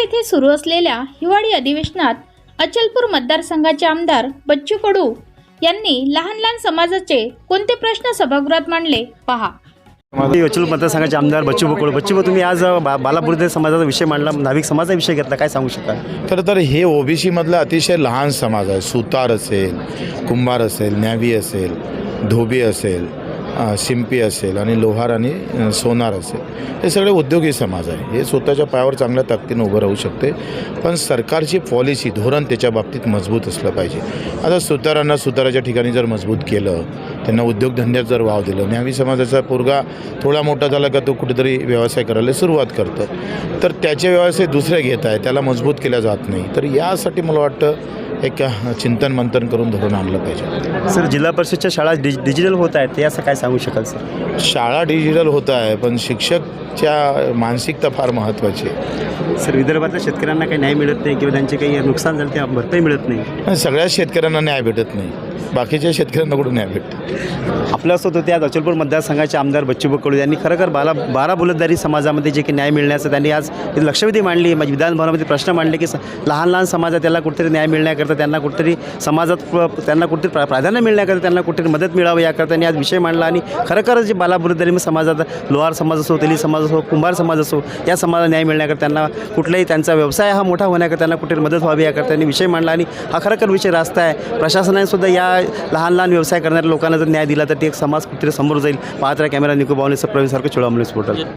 येथे सुरू असलेल्या हिवाळी अधिवेशनात अचलपूर मतदारसंघाचे आमदार बच्चू कडू यांनी लहान लहान समाजाचे कोणते प्रश्न सभागृहात मांडले? पहा. मी अचल मतदारसंघाचे आमदार बच्चू बकोळ बच्चू भाऊ, तुम्ही आज बा बालापूर समाजाचा विषय मांडला. नाविक समाजाचा विषय घेतला. काय सांगू शकाल? खरं तर हे ओबीसीमधलं अतिशय लहान समाज आहे. सुतार असेल कुंभार असेल न्यावी असेल धोबी असेल शिंपी असेल आणि लोहार आणि सोनार असेल हे सगळे उद्योगी समाज आहे. हे स्वतःच्या पायावर चांगल्या ताकदीनं उभं राहू शकते. पण सरकारची पॉलिसी धोरण त्याच्या बाबतीत मजबूत असलं पाहिजे. आता सुतारांना सुताराच्या ठिकाणी जर मजबूत केलं त्यांना उद्योगधंद्यात जर वाव दिलं न्यावी समाजाचा पोरगा थोडा मोठा झाला का तो कुठेतरी व्यवसाय करायला सुरुवात करतं. तर त्याचे व्यवसाय दुसरे घेत आहे त्याला मजबूत केल्या जात नाही. तर यासाठी मला वाटतं एक चिंतन मंथन करून धोरण आणलं पाहिजे. सर जिल्हा परिषदच्या शाळा डिज डिजिटल होत आहेत ते असं काय सांगू शकाल सर? शाळा डिजिटल होत आहे पण शिक्षकच्या मानसिकता फार महत्त्वाची आहे. सर विदर्भातल्या शेतकऱ्यांना काही न्याय मिळत नाही किंवा त्यांचे काही नुकसान झालं ते भरपाई मिळत नाही. आणि सगळ्याच शेतकऱ्यांना न्याय भेटत नाही. बाकीच्या शेतकऱ्यांना कुठं न्याय भेटतं? आपल्यासोबत होते आज अचलपूर मतदारसंघाचे आमदार बच्चू बकडू. यांनी खरोखर बाला बारा बुलतदारी समाजामध्ये जे काही न्याय मिळण्याचं त्यांनी आज लक्षवेधी मांडली. म्हणजे विधानभवनामध्ये प्रश्न मांडले की स- लहान लहान समाजात त्याला कुठेतरी न्याय मिळण्याकरता त्यांना कुठेतरी समाजात त्यांना कुठेतरी प्रा- प्राधान्य मिळण्याकरता त्यांना कुठेतरी मदत मिळावं याकरता त्यांनी आज विषय मांडला. आणि खरंखरच जे बाला बुलतदारी समाजात लोहार समाज असो तेली समाज असो कुंभार समाज असो या समाजाला न्याय मिळण्याकरता त्यांना कुठलाही त्यांचा व्यवसाय हा मोठा होण्याकरता त्यांना कुठेतरी मदत व्हावी याकरता त्यांनी विषय मांडला. आणि हा खरोखर विषय रास्ता आहे. प्रशासनाने सुद्धा या लहान लहान व्यवसाय करणाऱ्या लोकांना जर न्याय दिला तर ते एक समाज कुठेतरी समोर जाईल. पाहत कॅमेरा निको बावनेसर प्रवीण सारखं चोळामलेस पोर्टल.